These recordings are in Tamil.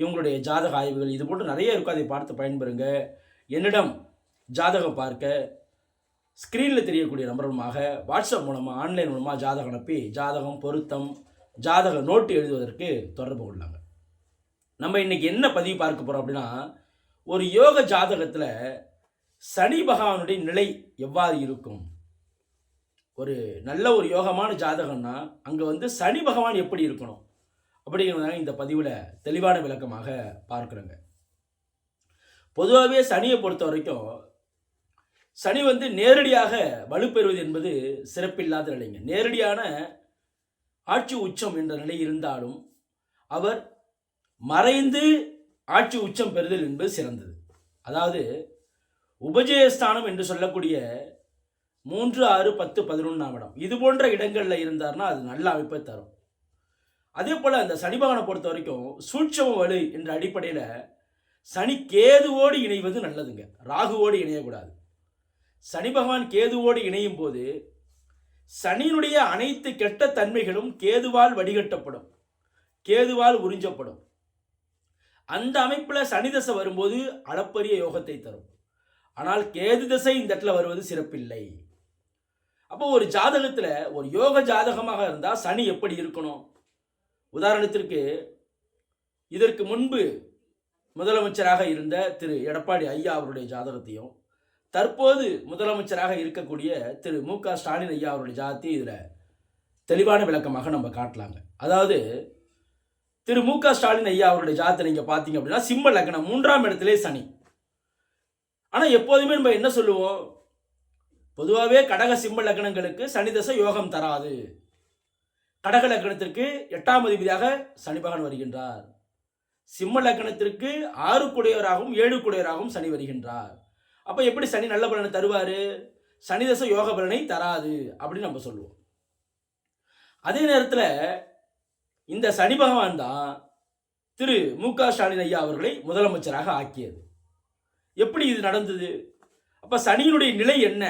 இவங்களுடைய ஜாதக ஆய்வுகள் இது போன்று நிறைய இருக்கும் அதை பார்த்து பயன்பெறுங்க. என்னிடம் ஜாதகம் பார்க்க ஸ்க்ரீனில் தெரியக்கூடிய நம்பர் மூலமாக வாட்ஸ்அப் மூலமாக ஆன்லைன் மூலமாக ஜாதகம் அனுப்பி ஜாதகம் பொருத்தம் ஜாதக நோட்டு எழுதுவதற்கு தொடர்பு கொள்ளாங்க. நம்ம இன்றைக்கி என்ன பதிவு பார்க்க போகிறோம் அப்படின்னா ஒரு யோக ஜாதகத்தில் சனி பகவானுடைய நிலை எவ்வாறு இருக்கும்? ஒரு நல்ல ஒரு யோகமான ஜாதகம்னா அங்கே வந்து சனி பகவான் எப்படி இருக்கணும்? அப்படிங்கிறத இந்த பதிவில் தெளிவான விளக்கமாக பார்க்குறோங்க. பொதுவாகவே சனியை பொறுத்த வரைக்கும் சனி வந்து நேரடியாக வலுப்பெறுவது என்பது சிறப்பில்லாத நிலைங்க. நேரடியான ஆட்சி உச்சம் என்ற நிலை இருந்தாலும் அவர் மறைந்து ஆட்சி உச்சம் பெறுதல் என்பது சிறந்தது. அதாவது உபஜயஸ்தானம் என்று சொல்லக்கூடிய மூன்று ஆறு பத்து பதினொன்றாம் இடம். இது போன்ற இடங்களில் இருந்தார்னா அது நல்ல அமைப்பை தரும். அதே போல் அந்த சனி பகவானை பொறுத்த வரைக்கும் சூட்சம வலு என்ற அடிப்படையில் சனி கேதுவோடு இணைவது நல்லதுங்க. ராகுவோடு இணையக்கூடாது. சனி பகவான் கேதுவோடு இணையும் போது சனியினுடைய அனைத்து கெட்ட தன்மைகளும் கேதுவால் வடிகட்டப்படும். கேதுவால் உறிஞ்சப்படும். அந்த அமைப்பில் சனி தசை வரும்போது அளப்பரிய யோகத்தை தரும். ஆனால் கேது தசை இந்த இடத்துல வருவது சிறப்பில்லை. அப்போ ஒரு ஜாதகத்தில் ஒரு யோக ஜாதகமாக இருந்தால் சனி எப்படி இருக்கணும்? உதாரணத்திற்கு இதற்கு முன்பு முதலமைச்சராக இருந்த திரு. எடப்பாடி ஐயா அவருடைய ஜாதகத்தையும் தற்போது முதலமைச்சராக இருக்கக்கூடிய திரு. மு. க. ஸ்டாலின் ஐயா அவருடைய ஜாதகத்தையும் இதில் தெளிவான விளக்கமாக நம்ம காட்டலாங்க. அதாவது திரு. மு. க. ஸ்டாலின் ஐயா அவருடைய ஜாதகத்தை நீங்கள் பார்த்தீங்க அப்படின்னா சிம்ம லக்னம் மூன்றாம் இடத்திலே சனி. ஆனால் எப்போதுமே நம்ம என்ன சொல்லுவோம்? பொதுவாகவே கடக சிம்ம லக்னங்களுக்கு சனி தசை யோகம் தராது. கடக லக்கணத்திற்கு எட்டாம் அதிபதியாக சனி பகவான் வருகின்றார். சிம்ம லக்கணத்திற்கு ஆறு குடையவராகவும் ஏழு குடையவராகவும் சனி வருகின்றார். அப்போ எப்படி சனி நல்ல பலனை தருவார்? சனி தசை யோக பலனை தராது அப்படின்னு நம்ம சொல்லுவோம். அதே நேரத்தில் இந்த சனி பகவான் தான் திரு மு க ஸ்டாலின் ஐயா அவர்களை முதலமைச்சராக ஆக்கியது. எப்படி இது நடந்தது? அப்போ சனியினுடைய நிலை என்ன?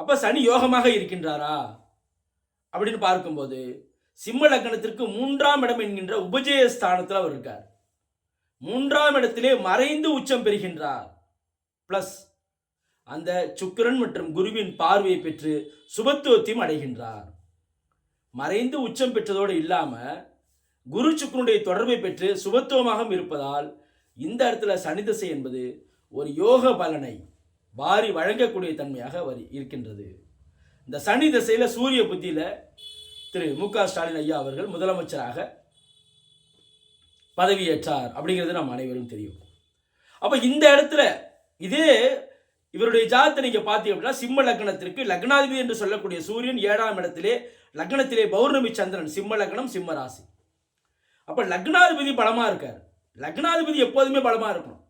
அப்போ சனி யோகமாக இருக்கின்றாரா? அப்படின்னு பார்க்கும்போது சிம்ம லக்னத்திற்கு மூன்றாம் இடம் என்கின்ற உபஜய ஸ்தானத்தில் அவர் இருக்கார். மூன்றாம் இடத்திலே மறைந்து உச்சம் பெறுகின்றார். பிளஸ் அந்த சுக்கிரன் மற்றும் குருவின் பார்வையை பெற்று சுபத்துவத்தையும் அடைகின்றார். மறைந்து உச்சம் பெற்றதோடு இல்லாமல் குரு சுக்கரனுடைய தொடர்பை பெற்று சுபத்துவமாக இருப்பதால் இந்த இடத்துல சனி திசை என்பது ஒரு யோக பலனை வாரி வழங்கக்கூடிய தன்மையாக வரி இருக்கின்றது. இந்த சனி திசையில் சூரிய புத்தியில் திரு மு க ஸ்டாலின் ஐயா அவர்கள் முதலமைச்சராக பதவியேற்றார் அப்படிங்கிறது நம்ம அனைவரும் தெரியும். அப்போ இந்த இடத்துல இதே இவருடைய ஜாதத்தை நீங்கள் பார்த்தீங்க அப்படின்னா சிம்ம லக்னத்திற்கு லக்னாதிபதி என்று சொல்லக்கூடிய சூரியன் ஏழாம் இடத்திலே லக்னத்திலே பௌர்ணமி சந்திரன் சிம்ம லக்னம் சிம்ம ராசி. அப்போ லக்னாதிபதி பலமாக இருக்கார். லக்னாதிபதி எப்போதுமே பலமாக இருக்கணும்.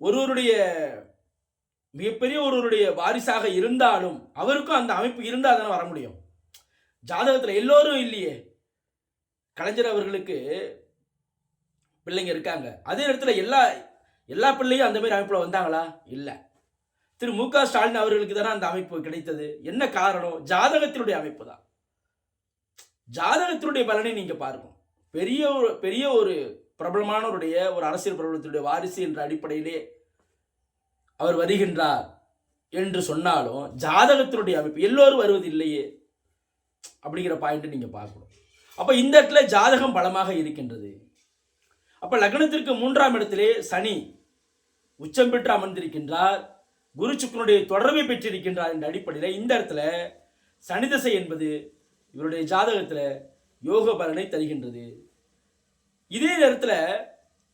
ஒருவருடைய மிகப்பெரிய ஒருவருடைய வாரிசாக இருந்தாலும் அவருக்கும் அந்த அமைப்பு இருந்தால் தானே வர முடியும். ஜாதகத்தில் எல்லோரும் இல்லையே. கலைஞர் அவர்களுக்கு பிள்ளைங்க இருக்காங்க. அதே நேரத்தில் எல்லா எல்லா பிள்ளையும் அந்த மாதிரி அமைப்பில் வந்தாங்களா? இல்லை. திரு மு க ஸ்டாலின் அவர்களுக்கு தானே அந்த அமைப்பு கிடைத்தது. என்ன காரணம்? ஜாதகத்தினுடைய அமைப்பு தான். ஜாதகத்தினுடைய பலனை நீங்கள் பாருங்க. பெரிய ஒரு பெரிய ஒரு பிரபலமானவருடைய ஒரு அரசியல் பிரபலத்தினுடைய வாரிசு என்ற அடிப்படையிலே அவர் வருகின்றார் என்று சொன்னாலும் ஜாதகத்தினுடைய அமைப்பு எல்லோரும் வருவது இல்லையே அப்படிங்கிற பாயிண்ட் நீங்கள் பார்க்கணும். அப்போ இந்த இடத்துல ஜாதகம் பலமாக இருக்கின்றது. அப்போ லக்னத்திற்கு மூன்றாம் இடத்திலே சனி உச்சம் பெற்று அமர்ந்திருக்கின்றார். குருச்சுக்கனுடைய தொடர்பை பெற்றிருக்கின்றார் என்ற அடிப்படையில் இந்த இடத்துல சனி தசை என்பது இவருடைய ஜாதகத்தில் யோக பலனை தருகின்றது. இதே நேரத்தில்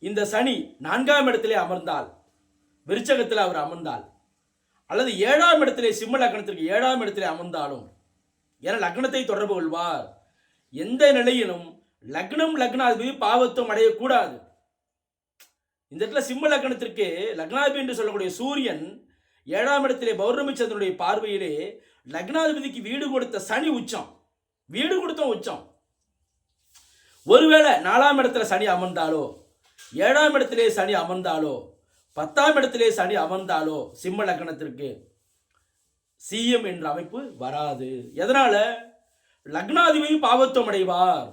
இந்த சனி நான்காம் இடத்திலே அமர்ந்தால் விருச்சகத்தில் அவர் அமர்ந்தால் அல்லது ஏழாம் இடத்திலே சிம்ம லக்னத்திற்கு ஏழாம் இடத்திலே அமர்ந்தாலும் என லக்னத்தை தொடர்பு கொள்வார். எந்த நிலையிலும் லக்னம் லக்னாதிபதி பாவத்துவம் அடையக்கூடாது. இந்த இடத்துல சிம்ம லக்னத்திற்கு லக்னாதிபதி என்று சொல்லக்கூடிய சூரியன் ஏழாம் இடத்திலே பௌர்ணமி சந்திரனுடைய பார்வையிலே லக்னாதிபதிக்கு வீடு கொடுத்த சனி உச்சம். வீடு கொடுத்த உச்சம். ஒருவேளை நாலாம் இடத்துல சனி அமர்ந்தாலோ ஏழாம் இடத்திலே சனி அமர்ந்தாலோ பத்தாம் இடத்திலே சனி அமர்ந்தாலோ சிம்ம லக்னத்திற்கு சிஎம் என்ற அமைப்பு வராது. எதனால? லக்னாதிபதி பாவத்துவம் அடைவார்.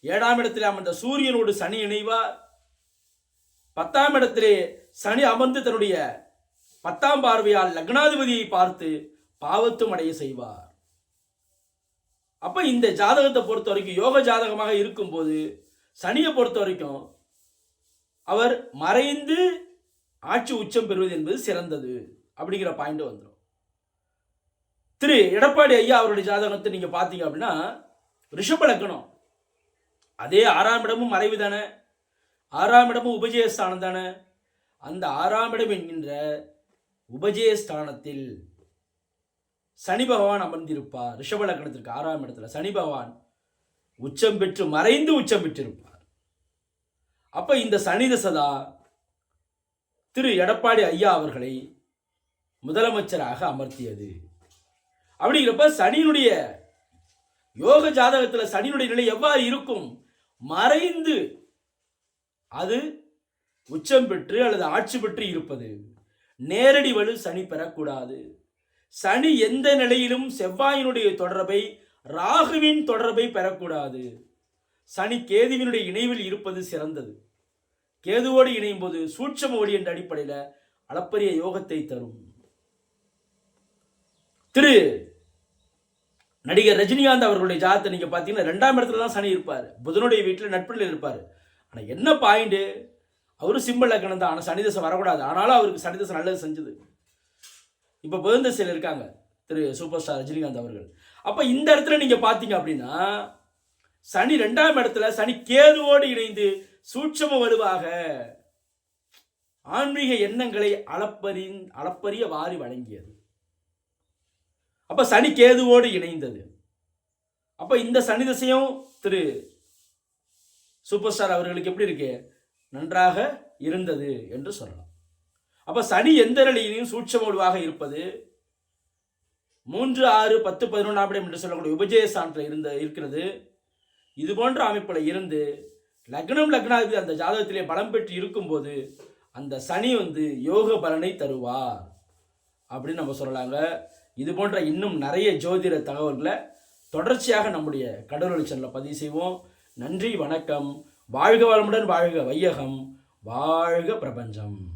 ஏழாம் இடத்திலே அமர்ந்த சூரியனோடு சனி இணைவார். பத்தாம் இடத்திலே சனி அமர்ந்து தன்னுடைய பத்தாம் பார்வையால் லக்னாதிபதியை பார்த்து பாவத்தும் அடைய செய்வார். அப்ப இந்த ஜாதகத்தை பொறுத்த வரைக்கும் யோக ஜாதகமாக இருக்கும்போது சனியை பொறுத்த வரைக்கும் அவர் மறைந்து ஆட்சி உச்சம் பெறுவது என்பது சிறந்தது அப்படிங்கிற பாயிண்ட் வந்துடும் திரு எடப்பாடி ஐயா அவருடைய ஜாதகத்தை நீங்க பார்த்தீங்க அப்படின்னா ரிஷப லக்கணம். அதே ஆறாம் இடமும் மறைவு தானே. ஆறாம் இடமும் உபஜயஸ்தானம் தானே. அந்த ஆறாம் இடம் என்கின்ற உபஜயஸ்தானத்தில் சனி பகவான் அமர்ந்திருப்பார். ரிஷப லக்கணத்திற்கு ஆறாம் இடத்துல சனி பகவான் உச்சம் பெற்று மறைந்து உச்சம் பெற்றிருப்பார். அப்ப இந்த சனி தசதா திரு எடப்பாடி ஐயா அவர்களை முதலமைச்சராக அமர்த்தியது. அப்படிங்கிறப்ப சனியினுடைய யோக ஜாதகத்தில் சனியினுடைய நிலை எவ்வாறு இருக்கும்? மறைந்து அது உச்சம் பெற்று அல்லது ஆட்சி பெற்று இருப்பது. நேரடி வலு சனி பெறக்கூடாது. சனி எந்த நிலையிலும் செவ்வாயினுடைய தொடர்பை ராகுவின் தொடர்பை பெறக்கூடாது. சனி கேதுவினுடைய இணைவில் இருப்பது சிறந்தது. கேதுவோடு இணையும் போது சூட்சம ஒளி என்ற அடிப்படையில் அளப்பரிய யோகத்தை தரும். திரு நடிகர் ரஜினிகாந்த் அவர்களுடைய ஜாதத்தை நீங்க பார்த்தீங்கன்னா ரெண்டாம் இடத்துல தான் சனி இருப்பார். புதனுடைய வீட்டில் நட்பில் இருப்பார். ஆனால் என்ன பாயிண்ட் அவரும் சிம்பிள் லக்கணம் தான் ஆனால் சனிதசம் வரக்கூடாது. ஆனாலும் அவருக்கு சனிதசம் நல்லது செஞ்சது. இப்போ புதன் தசையில் இருக்காங்க திரு சூப்பர் ஸ்டார் ரஜினிகாந்த் அவர்கள். அப்போ இந்த இடத்துல நீங்கள் பார்த்தீங்க அப்படின்னா சனி ரெண்டாம் இடத்துல சனி கேதுவோடு இணைந்து சூட்சம வலுவாக ஆன்மீக எண்ணங்களை அளப்பறின் அளப்பரிய வாரி வழங்கியது. அப்ப சனி கேதுவோடு இணைந்தது. அப்ப இந்த சனி திசையும் திரு சூப்பர் ஸ்டார் அவர்களுக்கு எப்படி இருக்கு? நன்றாக இருந்தது என்று சொல்லலாம். அப்ப சனி எந்த நிலையிலையும் சூட்சமோடுவாக இருப்பது மூன்று ஆறு பத்து பதினொன்றாம் இடம் என்று சொல்லக்கூடிய உபஜய சான்றில் இருந்த இருக்கிறது. இது போன்ற அமைப்பில் இருந்து லக்னம் லக்னாதிபதி அந்த ஜாதகத்திலே பலம் பெற்று இருக்கும்போது அந்த சனி வந்து யோக பலனை தருவார் அப்படின்னு நம்ம சொல்லலாங்க. இது போன்ற இன்னும் நிறைய ஜோதிட தகவல்களை தொடர்ச்சியாக நம்முடைய கடவுள் சேனலில் பதிவு செய்வோம். நன்றி வணக்கம். வாழ்க வளமுடன் வாழ்க வையகம். வாழ்க பிரபஞ்சம்.